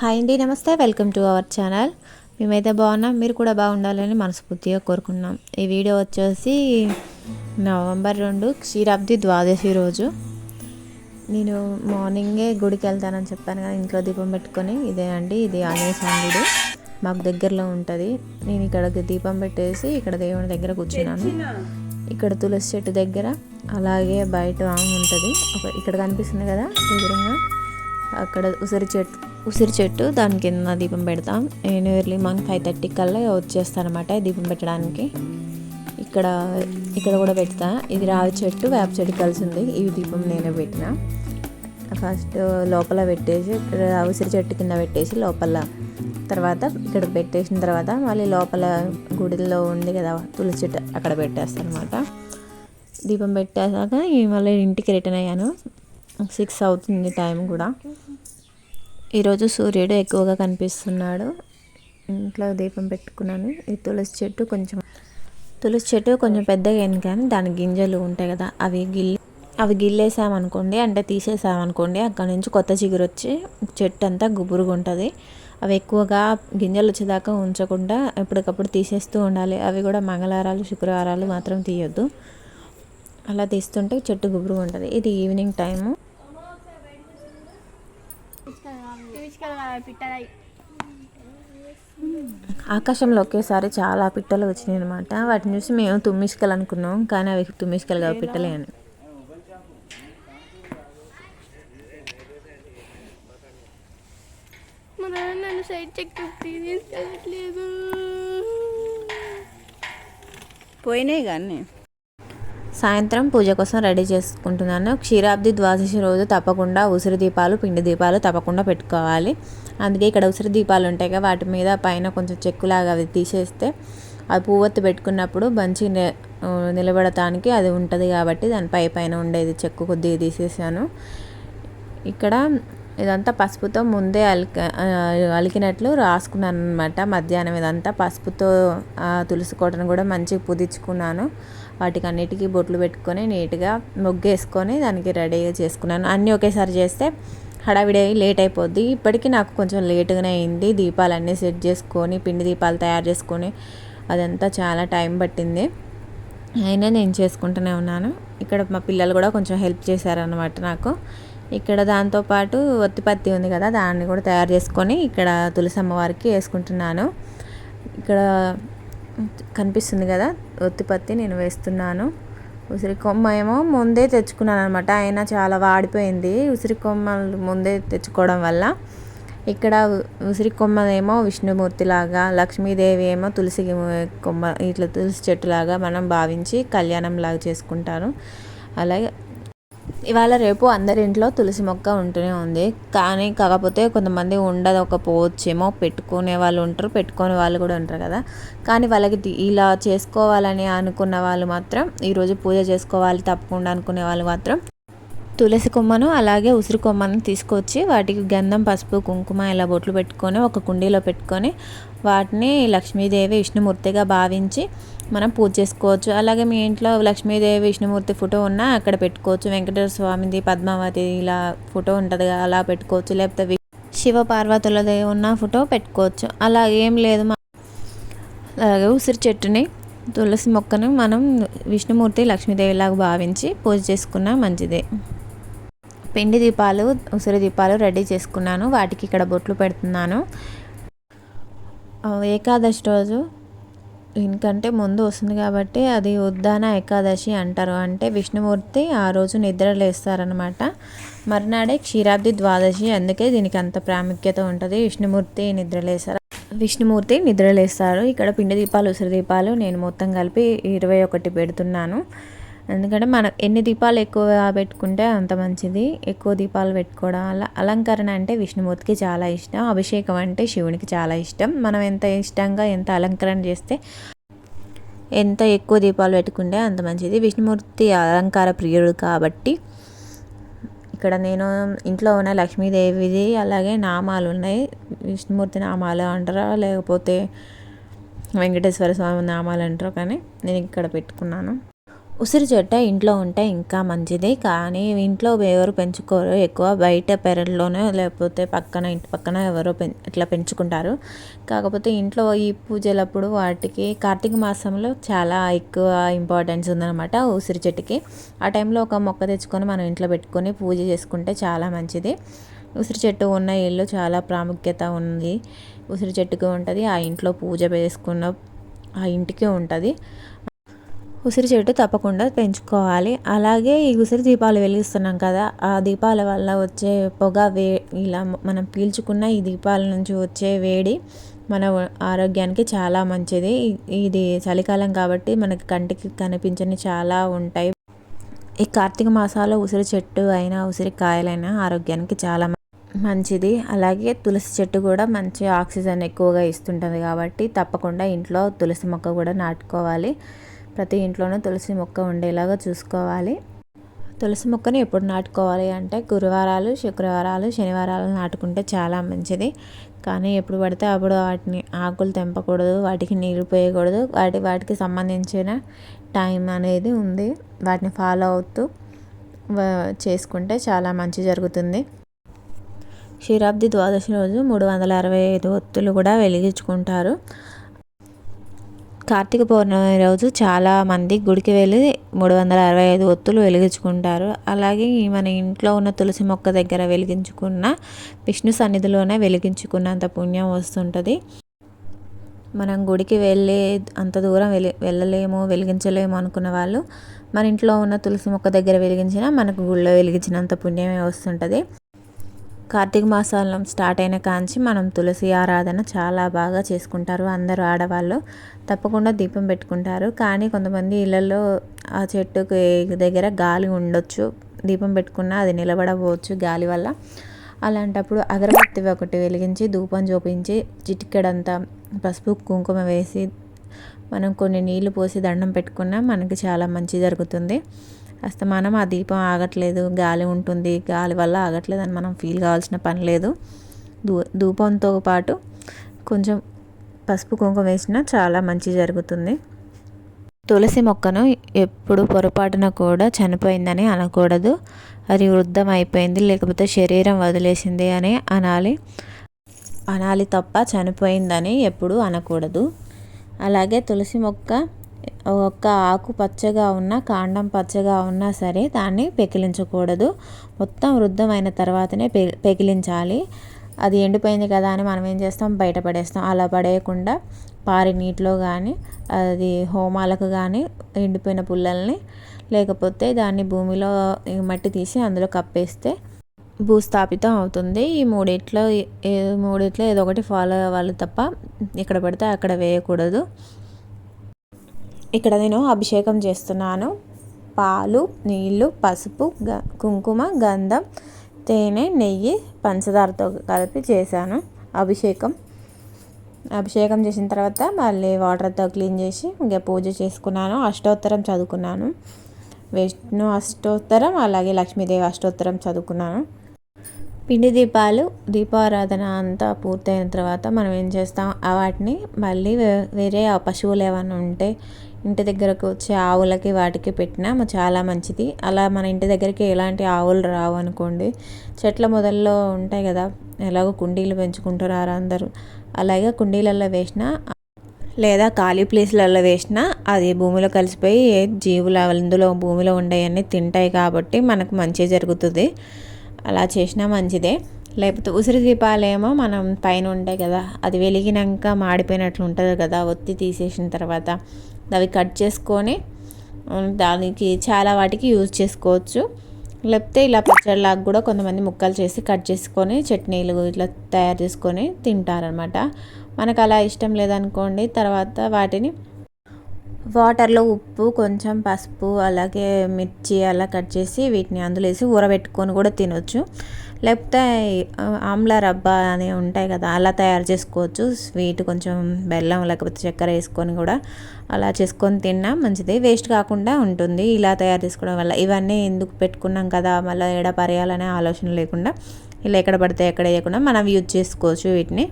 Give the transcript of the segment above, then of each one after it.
Hi అండి నమస్తే. Welcome to our channel. మేమైతే బాగున్నాం. మీరు కూడా బాగుండాలని మనస్ఫూర్తిగా కోరుకున్నాం. ఈ వీడియో వచ్చేసి నవంబర్ రెండు క్షీరాబ్ది ద్వాదశి రోజు. నేను మార్నింగే గుడికి వెళ్తానని చెప్పాను కదా ఇంట్లో దీపం పెట్టుకొని. ఇదే అండి ఇది ఆంజనేయ గుడి. మాకు దగ్గరలో ఉంటుంది. నేను ఇక్కడ దీపం పెట్టేసి ఇక్కడ దేవుని దగ్గర కూర్చున్నాను. ఇక్కడ తులసి చెట్టు దగ్గర. అలాగే బయట ఉంటుంది. ఒక ఇక్కడ కనిపిస్తుంది కదా ఎదురుగా. అక్కడ ఉసిరి చెట్టు ఉసిరి చెట్టు దాని కింద దీపం పెడతాం. నేను ఎర్లీ మార్నింగ్ ఫైవ్ థర్టీ కల్లా వచ్చేస్తానమాట దీపం పెట్టడానికి. ఇక్కడ ఇక్కడ కూడా పెడతా. ఇది రావి చెట్టు వేప చెట్టు కలిసి ఉంది ఇవి దీపం నేనే పెట్టిన. ఫస్ట్ లోపల పెట్టేసి ఇక్కడ ఉసిరి చెట్టు కింద పెట్టేసి లోపల. తర్వాత ఇక్కడ పెట్టేసిన తర్వాత మళ్ళీ లోపల గుడిలో ఉంది కదా తులసి చెట్టు అక్కడ పెట్టేస్తాను అనమాట దీపం పెట్టేసాక మళ్ళీ ఇంటికి రిటర్న్ అయ్యాను. సిక్స్ అవుతుంది టైం కూడా. ఈరోజు సూర్యుడు ఎక్కువగా కనిపిస్తున్నాడు. ఇంట్లో దీపం పెట్టుకున్నాను. ఈ తులసి చెట్టు కొంచెం తులసి చెట్టు కొంచెం పెద్దగా అయింది కానీ దాని గింజలు ఉంటాయి కదా అవి గిల్లి అవి గిల్లేసామనుకోండి అంటే తీసేసామనుకోండి అక్కడ నుంచి కొత్త చిగురు వచ్చి చెట్టు అంతా గుబురుగా ఉంటుంది. అవి ఎక్కువగా గింజలు వచ్చేదాకా ఉంచకుండా ఎప్పటికప్పుడు తీసేస్తూ ఉండాలి. అవి కూడా మంగళవారాలు శుక్రవారాలు మాత్రం తీయొద్దు. అలా తీస్తుంటే చెట్టు గుబురుగా ఉంటుంది. ఇది ఈవినింగ్ టైము. ఆకాశంలో ఒకేసారి చాలా పిట్టలు వచ్చినాయి అనమాట వాటిని చూసి మేము తుమ్మిసుకలు అనుకున్నాం కానీ అవి తుమ్మిసుకలు కావు పిట్టలే అని మా నాన్న నన్ను సైడ్ చెక్ తీసుకెళ్ళట్లేదు పోయినాయి కానీ. సాయంత్రం పూజ కోసం రెడీ చేసుకుంటున్నాను. క్షీరాబ్ది ద్వాదశి రోజు తప్పకుండా ఉసిరి దీపాలు పిండి దీపాలు తప్పకుండా పెట్టుకోవాలి. అందుకే ఇక్కడ ఉసిరి దీపాలు ఉంటాయి కదా వాటి మీద పైన కొంచెం చెక్కులాగా అవి తీసేస్తే అది పువ్వొత్తి పెట్టుకున్నప్పుడు మంచి నిలబడటానికి అది ఉంటుంది కాబట్టి దాని పై పైన ఉండేది చెక్కు కొద్దిగా తీసేసాను. ఇక్కడ ఇదంతా పసుపుతో ముందే అలిక అలికినట్లు రాసుకున్నాను అనమాట మధ్యాహ్నం ఇదంతా పసుపుతో తులసి కోటను కూడా మంచిగా పుదించుకున్నాను వాటికి అన్నిటికీ బొట్లు పెట్టుకొని నీట్గా ముగ్గేసుకొని దానికి రెడీగా చేసుకున్నాను. అన్నీ ఒకేసారి చేస్తే హడావిడి లేట్ అయిపోద్ది. ఇప్పటికీ నాకు కొంచెం లేటుగానే అయింది. దీపాలన్నీ సెట్ చేసుకొని పిండి దీపాలు తయారు చేసుకొని అదంతా చాలా టైం పట్టింది. అయినా నేను చేసుకుంటూనే ఉన్నాను. ఇక్కడ మా పిల్లలు కూడా కొంచెం హెల్ప్ చేశారనమాట నాకు. ఇక్కడ దాంతోపాటు ఒత్తిపత్తి ఉంది కదా దాన్ని కూడా తయారు చేసుకొని ఇక్కడ తులసి అమ్మవారికి వేసుకుంటున్నాను. ఇక్కడ కనిపిస్తుంది కదా ఒత్తిపత్తి నేను వేస్తున్నాను. ఉసిరి కొమ్మ ఏమో ముందే తెచ్చుకున్నాను అనమాట అయినా చాలా వాడిపోయింది. ఉసిరి కొమ్మలు ముందే తెచ్చుకోవడం వల్ల. ఇక్కడ ఉసిరి కొమ్మ ఏమో లక్ష్మీదేవి ఏమో తులసి కొమ్మ ఇట్లా తులసి చెట్టులాగా మనం భావించి కళ్యాణం లాగా చేసుకుంటారు. అలాగే ఇవాళ రేపు అందరి ఇంట్లో తులసి మొక్క ఉంటూనే ఉంది. కానీ కాకపోతే కొంతమంది ఉండదు ఒక పోవచ్చేమో పెట్టుకునే వాళ్ళు ఉంటారు పెట్టుకునే వాళ్ళు కూడా ఉంటారు కదా. కానీ వాళ్ళకి ఇలా చేసుకోవాలని అనుకున్న వాళ్ళు మాత్రం ఈరోజు పూజ చేసుకోవాలి తప్పకుండా అనుకునే వాళ్ళు మాత్రం తులసి కొమ్మను అలాగే ఉసిరి కొమ్మను తీసుకొచ్చి వాటికి గంధం పసుపు కుంకుమ ఇలా బొట్లు పెట్టుకొని ఒక కుండీలో పెట్టుకొని వాటిని లక్ష్మీదేవి విష్ణుమూర్తిగా భావించి మనం పూజ చేసుకోవచ్చు. అలాగే మీ ఇంట్లో లక్ష్మీదేవి విష్ణుమూర్తి ఫోటో ఉన్నా అక్కడ పెట్టుకోవచ్చు. వెంకటేశ్వర స్వామిది పద్మావతి ఇలా ఫోటో ఉంటుంది అలా పెట్టుకోవచ్చు. లేకపోతే శివ పార్వతులది ఉన్న ఫోటో పెట్టుకోవచ్చు. అలా ఏం లేదు అలాగే ఉసిరి చెట్టుని తులసి మొక్కను మనం విష్ణుమూర్తి లక్ష్మీదేవిలాగా భావించి పూజ చేసుకున్నా మంచిదే. పిండి దీపాలు ఉసిరి దీపాలు రెడీ చేసుకున్నాను. వాటికి ఇక్కడ బొట్లు పెడుతున్నాను. ఏకాదశి రోజు దీనికంటే ముందు వస్తుంది కాబట్టి అది ఉద్దాన ఏకాదశి అంటారు. అంటే విష్ణుమూర్తి ఆ రోజు నిద్ర లేస్తారనమాట మర్నాడే క్షీరాబ్ది ద్వాదశి అందుకే దీనికి అంత ప్రాముఖ్యత ఉంటుంది. విష్ణుమూర్తి నిద్రలేస్తారు విష్ణుమూర్తి నిద్రలేస్తారు ఇక్కడ పిండి దీపాలు ఉసిరి దీపాలు నేను మొత్తం కలిపి ఇరవై ఒకటి పెడుతున్నాను. ఎందుకంటే మన ఎన్ని దీపాలు ఎక్కువ పెట్టుకుంటే అంత మంచిది. ఎక్కువ దీపాలు పెట్టుకోవడం అలా అలంకరణ అంటే విష్ణుమూర్తికి చాలా ఇష్టం. అభిషేకం అంటే శివునికి చాలా ఇష్టం. మనం ఎంత ఇష్టంగా ఎంత అలంకరణ చేస్తే ఎంత ఎక్కువ దీపాలు పెట్టుకుంటే అంత మంచిది. విష్ణుమూర్తి అలంకార ప్రియుడు కాబట్టి ఇక్కడ నేను ఇంట్లో ఉన్న లక్ష్మీదేవిది అలాగే నామాలు ఉన్నాయి. విష్ణుమూర్తి నామాలు అంటారా? లేకపోతే వెంకటేశ్వర స్వామి నామాలు అంటారు కానీ నేను ఇక్కడ పెట్టుకున్నాను. ఉసిరి చెట్టు ఇంట్లో ఉంటే ఇంకా మంచిది కానీ ఇంట్లో ఎవరు పెంచుకోరు. ఎక్కువ బయట పెరట్లోనే లేకపోతే పక్కన ఇంటి పక్కన ఎవరో పెం ఇట్లా పెంచుకుంటారు. కాకపోతే ఇంట్లో ఈ పూజలప్పుడు వాటికి కార్తీక మాసంలో చాలా ఎక్కువ ఇంపార్టెన్స్ ఉందన్నమాట ఉసిరి చెట్టుకి. ఆ టైంలో ఒక మొక్క తెచ్చుకొని మనం ఇంట్లో పెట్టుకొని పూజ చేసుకుంటే చాలా మంచిది. ఉసిరి చెట్టు ఉన్న ఇల్లు చాలా ప్రాముఖ్యత ఉంది. ఉసిరి చెట్టుకి ఉంటుంది ఆ ఇంట్లో పూజ చేసుకున్న ఆ ఇంటికి ఉంటుంది. ఉసిరి చెట్టు తప్పకుండా పెంచుకోవాలి. అలాగే ఈ ఉసిరి దీపాలు వెలిగిస్తున్నాం కదా ఆ దీపాల వల్ల వచ్చే పొగ వే ఇలా మనం పీల్చుకున్న ఈ దీపాల నుంచి వచ్చే వేడి మన ఆరోగ్యానికి చాలా మంచిది. ఇది చలికాలం కాబట్టి మనకి కంటికి కనిపించని చాలా ఉంటాయి. ఈ కార్తీక మాసాల్లో ఉసిరి చెట్టు అయినా ఉసిరికాయలైనా ఆరోగ్యానికి చాలా మంచిది. అలాగే తులసి చెట్టు కూడా మంచి ఆక్సిజన్ ఎక్కువగా ఇస్తుంటుంది కాబట్టి తప్పకుండా ఇంట్లో తులసి మొక్క కూడా నాటుకోవాలి. ప్రతి ఇంట్లోనూ తులసి మొక్క ఉండేలాగా చూసుకోవాలి. తులసి మొక్కని ఎప్పుడు నాటుకోవాలి అంటే గురువారాలు శుక్రవారాలు శనివారాలు నాటుకుంటే చాలా మంచిది. కానీ ఎప్పుడు పడితే అప్పుడు వాటిని ఆకులు తెంపకూడదు వాటికి నీళ్ళు పోయకూడదు వాటి వాటికి సంబంధించిన టైం అనేది ఉంది. వాటిని ఫాలో అవుతూ చేసుకుంటే చాలా మంచి జరుగుతుంది. శిరాబ్ది ద్వాదశి రోజు మూడు వందల అరవై ఐదు ఒత్తులు కూడా వెలిగించుకుంటారు. కార్తీక పౌర్ణమి రోజు చాలా మంది గుడికి వెళ్ళి మూడు వందల అరవై ఐదు ఒత్తులు వెలిగించుకుంటారు. అలాగే మన ఇంట్లో ఉన్న తులసి మొక్క దగ్గర వెలిగించుకున్న విష్ణు సన్నిధిలోనే వెలిగించుకున్నంత పుణ్యం వస్తుంటుంది. మనం గుడికి వెళ్ళే అంత దూరం వెళ్ళి వెళ్ళలేము వెలిగించలేము అనుకున్న వాళ్ళు మన ఇంట్లో ఉన్న తులసి మొక్క దగ్గర వెలిగించినా మనకు గుళ్ళో వెలిగించినంత పుణ్యమే వస్తుంటుంది. కార్తీక మాసాలం స్టార్ట్ అయిన కాంచి మనం తులసి ఆరాధన చాలా బాగా చేసుకుంటారు. అందరూ ఆడవాళ్ళు తప్పకుండా దీపం పెట్టుకుంటారు. కానీ కొంతమంది ఇళ్ళల్లో ఆ చెట్టుకి దగ్గర గాలి ఉండొచ్చు దీపం పెట్టుకున్నా అది నిలబడవచ్చు గాలి వల్ల. అలాంటప్పుడు అగరబత్తి ఒకటి వెలిగించి ధూపం చూపించి చిటికెడంతా పసుపు కుంకుమ వేసి మనం కొన్ని నీళ్ళు పోసి దండం పెట్టుకున్నా మనకి చాలా మంచి జరుగుతుంది. అస్తమానం ఆ దీపం ఆగట్లేదు గాలి ఉంటుంది గాలి వల్ల ఆగట్లేదు అని మనం ఫీల్ కావాల్సిన పని లేదు. దూ ధూపంతో పాటు కొంచెం పసుపు కుంకుమ వేసినా చాలా మంచి జరుగుతుంది. తులసి మొక్కను ఎప్పుడు పొరపాటున కూడా చనిపోయిందని అనకూడదు. అది వృద్ధం అయిపోయింది లేకపోతే శరీరం వదిలేసింది అని అనాలి. అనాలి తప్ప చనిపోయిందని ఎప్పుడు అనకూడదు. అలాగే తులసి మొక్క ఒక్క ఆకు పచ్చగా ఉన్న కాండం పచ్చగా ఉన్నా సరే దాన్ని పెకిలించకూడదు. మొత్తం వృద్ధమైన తర్వాతనే పె పెకిలించాలి. అది ఎండిపోయింది కదా అని మనం ఏం చేస్తాం? బయట పడేస్తాం. అలా పడేయకుండా పారి నీటిలో కానీ అది హోమాలకు కానీ ఎండిపోయిన పుల్లల్ని లేకపోతే దాన్ని భూమిలో మట్టి తీసి అందులో కప్పేస్తే భూస్థాపితం అవుతుంది. ఈ మూడిట్లో మూడిట్లో ఏదో ఒకటి ఫాలో అవ్వాలి తప్ప ఇక్కడ పడితే అక్కడ వేయకూడదు. ఇక్కడ నేను అభిషేకం చేస్తున్నాను. పాలు నీళ్ళు పసుపు గ కుంకుమ గంధం తేనె నెయ్యి పంచదారతో కలిపి చేశాను అభిషేకం. అభిషేకం చేసిన తర్వాత మళ్ళీ వాటర్తో క్లీన్ చేసి ఇంకా పూజ చేసుకున్నాను. అష్టోత్తరం చదువుకున్నాను. విష్ణు అష్టోత్తరం అలాగే లక్ష్మీదేవి అష్టోత్తరం చదువుకున్నాను. పిండి దీపాలు దీపారాధన అంతా పూర్తయిన తర్వాత మనం ఏం చేస్తాం? వాటిని మళ్ళీ వేరే పశువులు ఏమైనా ఉంటే ఇంటి దగ్గరకు వచ్చే ఆవులకి వాటికి పెట్టినా చాలా మంచిది. అలా మన ఇంటి దగ్గరికి ఎలాంటి ఆవులు రావు అనుకోండి. చెట్ల మొదల్లో ఉంటాయి కదా ఎలాగో కుండీలు పెంచుకుంటున్నారు అందరూ. అలాగే కుండీలలో వేసిన లేదా ఖాళీ ప్లేస్లలో వేసినా అది భూమిలో కలిసిపోయి ఏ జీవులు అందులో భూమిలో ఉండేవన్నీ తింటాయి కాబట్టి మనకు మంచి జరుగుతుంది. అలా చేసినా మంచిదే. లేకపోతే ఉసిరి దీపాలేమో మనం పైన ఉంటాయి కదా అది వెలిగినాక మాడిపోయినట్లు ఉంటుంది కదా ఒత్తి తీసేసిన తర్వాత అవి కట్ చేసుకొని దానికి చాలా వాటికి యూజ్ చేసుకోవచ్చు. లేకపోతే ఇలా పచ్చడిలాగా కూడా కొంతమంది ముక్కలు చేసి కట్ చేసుకొని చట్నీలు ఇట్లా తయారు చేసుకొని తింటారనమాట మనకు అలా ఇష్టం లేదనుకోండి తర్వాత వాటిని వాటర్లో ఉప్పు కొంచెం పసుపు అలాగే మిర్చి అలా కట్ చేసి వీటిని అందులో వేసి ఊరబెట్టుకొని కూడా తినొచ్చు. లేకపోతే ఆమ్ల రబ్బా అని ఉంటాయి కదా అలా తయారు చేసుకోవచ్చు. స్వీట్ కొంచెం బెల్లం లేకపోతే చక్కెర వేసుకొని కూడా అలా చేసుకొని తిన్నా మంచిది. వేస్ట్ కాకుండా ఉంటుంది ఇలా తయారు చేసుకోవడం వల్ల. ఇవన్నీ ఎందుకు పెట్టుకున్నాం కదా మళ్ళీ ఎడ పరేయాలనే ఆలోచన లేకుండా ఇలా ఎక్కడ పడితే ఎక్కడ వేయకుండా మనం యూజ్ చేసుకోవచ్చు వీటిని.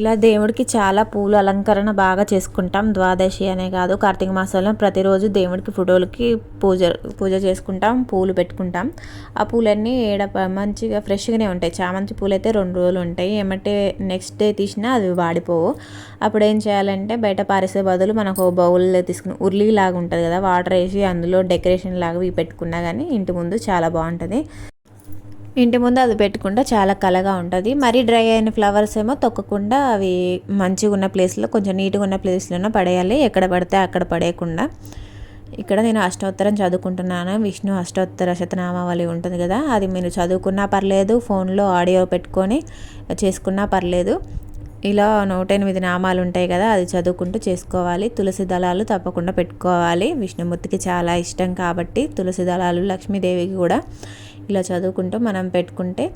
ఇలా దేవుడికి చాలా పూలు అలంకరణ బాగా చేసుకుంటాం. ద్వాదశి అనే కాదు కార్తీక మాసంలో ప్రతిరోజు దేవుడికి ఫోటోలకి పూజ పూజ చేసుకుంటాం పూలు పెట్టుకుంటాం. ఆ పూలన్నీ ఏడ మంచిగా ఫ్రెష్గానే ఉంటాయి. చామంతి పూలు అయితే రెండు రోజులు ఉంటాయి. ఏమంటే నెక్స్ట్ డే తీసినా అవి వాడిపోవు. అప్పుడు ఏం చేయాలంటే బయట పారేసే బదులు మనకు బౌల్ తీసుకుని ఉర్లీ లాగా ఉంటుంది కదా వాటర్ వేసి అందులో డెకరేషన్ లాగా ఇవి పెట్టుకున్నా కానీ ఇంటి ముందు చాలా బాగుంటుంది. ఇంటి ముందు అది పెట్టుకుంటే చాలా కలగా ఉంటుంది. మరీ డ్రై అయిన ఫ్లవర్స్ ఏమో తొక్కకుండా అవి మంచిగా ఉన్న ప్లేస్లో కొంచెం నీట్గా ఉన్న ప్లేస్లోనే పడేయాలి. ఎక్కడ పడితే అక్కడ పడేయకుండా. ఇక్కడ నేను అష్టోత్తరం చదువుకుంటున్నాను. విష్ణు అష్టోత్తర శతనామావళి ఉంటుంది కదా అది మీరు చదువుకున్నా పర్లేదు ఫోన్లో ఆడియో పెట్టుకొని చేసుకున్నా పర్లేదు. ఇలా నూట ఎనిమిది నామాలు ఉంటాయి కదా అది చదువుకుంటూ చేసుకోవాలి. తులసి దళాలు తప్పకుండా పెట్టుకోవాలి. విష్ణుమూర్తికి చాలా ఇష్టం కాబట్టి తులసి దళాలు లక్ష్మీదేవికి కూడా. ఇలా చదువుకుంటూ మనం పెట్టుకుంటే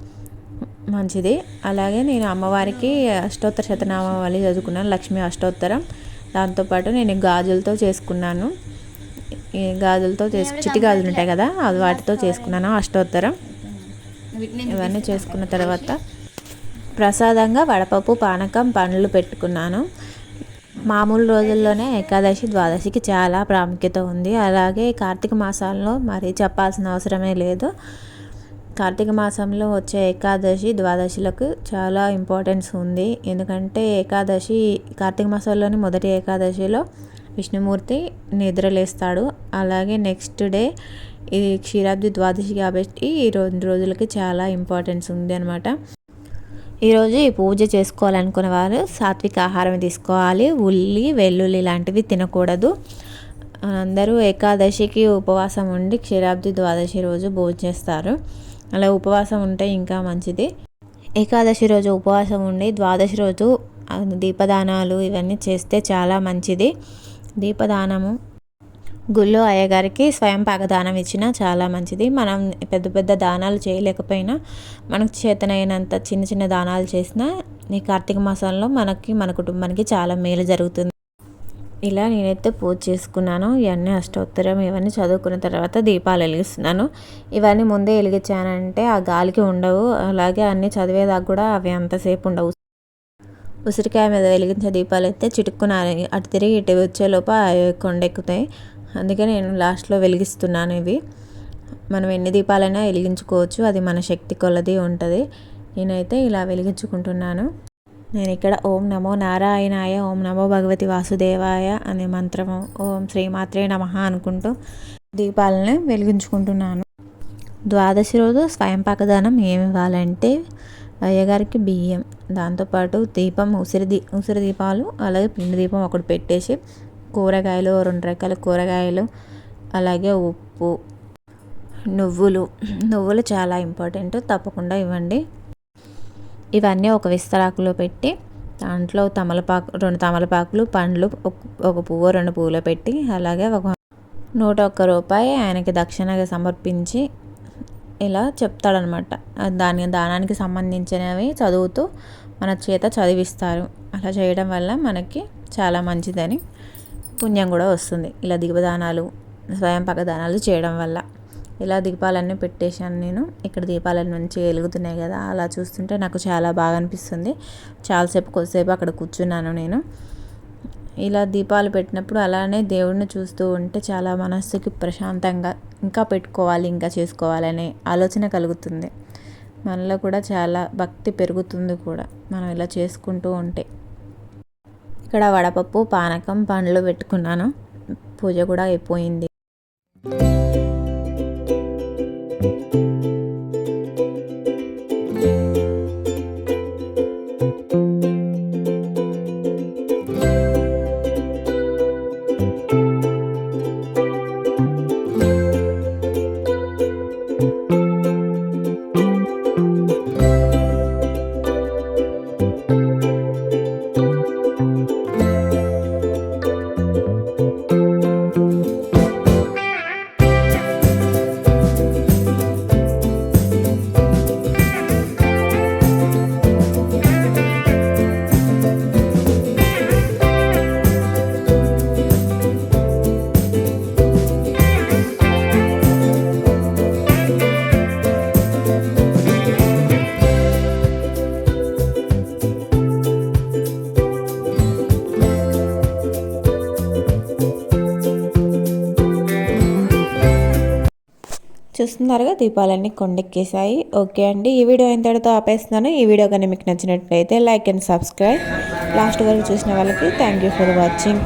మంచిది. అలాగే నేను అమ్మవారికి అష్టోత్తర శతనామావళి చదువుకున్నాను లక్ష్మీ అష్టోత్తరం. దాంతోపాటు నేను గాజులతో చేసుకున్నాను. ఈ గాజులతో చేసు చిట్టి గాజులు ఉంటాయి కదా అది వాటితో చేసుకున్నాను అష్టోత్తరం. ఇవన్నీ చేసుకున్న తర్వాత ప్రసాదంగా వడపప్పు పానకం పండ్లు పెట్టుకున్నాను. మామూలు రోజుల్లోనే ఏకాదశి ద్వాదశికి చాలా ప్రాముఖ్యత ఉంది. అలాగే కార్తీక మాసాల్లో మరి చెప్పాల్సిన అవసరమే లేదు. కార్తీక మాసంలో వచ్చే ఏకాదశి ద్వాదశిలకు చాలా ఇంపార్టెన్స్ ఉంది. ఎందుకంటే ఏకాదశి కార్తీక మాసంలోని మొదటి ఏకాదశిలో విష్ణుమూర్తి నిద్రలేస్తాడు అలాగే నెక్స్ట్ డే ఇది క్షీరాబ్ది ద్వాదశి కాబట్టి ఈ రెండు రోజులకి చాలా ఇంపార్టెన్స్ ఉంది అనమాట ఈరోజు ఈ పూజ చేసుకోవాలనుకునే వారు సాత్విక ఆహారం తీసుకోవాలి. ఉల్లి వెల్లుల్లి లాంటివి తినకూడదు. అందరూ ఏకాదశికి ఉపవాసం ఉండి క్షీరాబ్ది ద్వాదశి రోజు భోజనం చేస్తారు. అలా ఉపవాసం ఉంటే ఇంకా మంచిది. ఏకాదశి రోజు ఉపవాసం ఉండి ద్వాదశి రోజు దీపదానాలు ఇవన్నీ చేస్తే చాలా మంచిది. దీపదానము గుళ్ళో అయ్యగారికి స్వయం పాకదానం ఇచ్చినా చాలా మంచిది. మనం పెద్ద పెద్ద దానాలు చేయలేకపోయినా మనకు చేతనైనంత చిన్న చిన్న దానాలు చేసినా ఈ కార్తీక మాసంలో మనకి మన కుటుంబానికి చాలా మేలు జరుగుతుంది. ఇలా నేనైతే పూజ చేసుకున్నాను. ఇవన్నీ అష్టోత్తరం ఇవన్నీ చదువుకున్న తర్వాత దీపాలు వెలిగిస్తున్నాను. ఇవన్నీ ముందే వెలిగించానంటే ఆ గాలికి ఉండవు. అలాగే అన్నీ చదివేదాకా కూడా అవి అంతసేపు ఉండవు. ఉసిరికాయ మీద వెలిగించే దీపాలు అయితే చిటుక్కున అటు తిరిగి ఇటు వచ్చేలోపు అవి కొండెక్కుతాయి. అందుకే నేను లాస్ట్లో వెలిగిస్తున్నాను ఇవి. మనం ఎన్ని దీపాలైనా వెలిగించుకోవచ్చు. అది మన శక్తి కొలది ఉంటుంది. నేనైతే ఇలా వెలిగించుకుంటున్నాను. నేను ఇక్కడ ఓం నమో నారాయణాయ ఓం నమో భగవతి వాసుదేవాయ అనే మంత్రము ఓం శ్రీమాత్రే నమ అనుకుంటూ దీపాలని వెలిగించుకుంటున్నాను. ద్వాదశి రోజు స్వయం పాకదానం ఏమి ఇవ్వాలంటే అయ్యగారికి బియ్యం దాంతోపాటు దీపం ఉసిరి దీ ఉసిరి దీపాలు అలాగే పిండి దీపం ఒకటి పెట్టేసి కూరగాయలు రెండు రకాల కూరగాయలు అలాగే ఉప్పు నువ్వులు. నువ్వులు చాలా ఇంపార్టెంట్ తప్పకుండా ఇవ్వండి. ఇవన్నీ ఒక విస్తరాకులో పెట్టి దాంట్లో తమలపాకు రెండు తమలపాకులు పండ్లు ఒక- ఒక పువ్వు రెండు పువ్వులు పెట్టి అలాగే ఒక నూట ఒక్క రూపాయి ఆయనకి దక్షిణగా సమర్పించి ఇలా చెప్తాడనమాట. దాని దానానికి సంబంధించినవి చదువుతూ మన చేత చదివిస్తారు. అలా చేయడం వల్ల మనకి చాలా మంచిదని పుణ్యం కూడా వస్తుంది. ఇలా దీపదానాలు స్వయం పక్కదానాలు చేయడం వల్ల. ఇలా దీపాలన్నీ పెట్టేశాను నేను. ఇక్కడ దీపాలన్నీ మంచిగా వెలుగుతున్నాయి కదా. అలా చూస్తుంటే నాకు చాలా బాగా అనిపిస్తుంది. చాలాసేపు కొద్దిసేపు అక్కడ కూర్చున్నాను నేను. ఇలా దీపాలు పెట్టినప్పుడు అలానే దేవుడిని చూస్తూ ఉంటే చాలా మనస్సుకి ప్రశాంతంగా ఇంకా పెట్టుకోవాలి ఇంకా చేసుకోవాలనే ఆలోచన కలుగుతుంది. మనలో కూడా చాలా భక్తి పెరుగుతుంది కూడా మనం ఇలా చేసుకుంటూ ఉంటే. ఇక్కడ వడపప్పు పానకం పండ్లు పెట్టుకున్నాను. పూజ కూడా అయిపోయింది. చూస్తున్నారుగా దీపాలన్నీ కొండెక్కేసాయి ఓకే అండి ఈ వీడియో ఇంతటితో ఆపేస్తున్నాను. ఈ వీడియో కానీ మీకు నచ్చినట్లయితే లైక్ అండ్ సబ్స్క్రైబ్. లాస్ట్ వరకు చూసిన వాళ్ళకి థ్యాంక్ యూ ఫర్ వాచింగ్.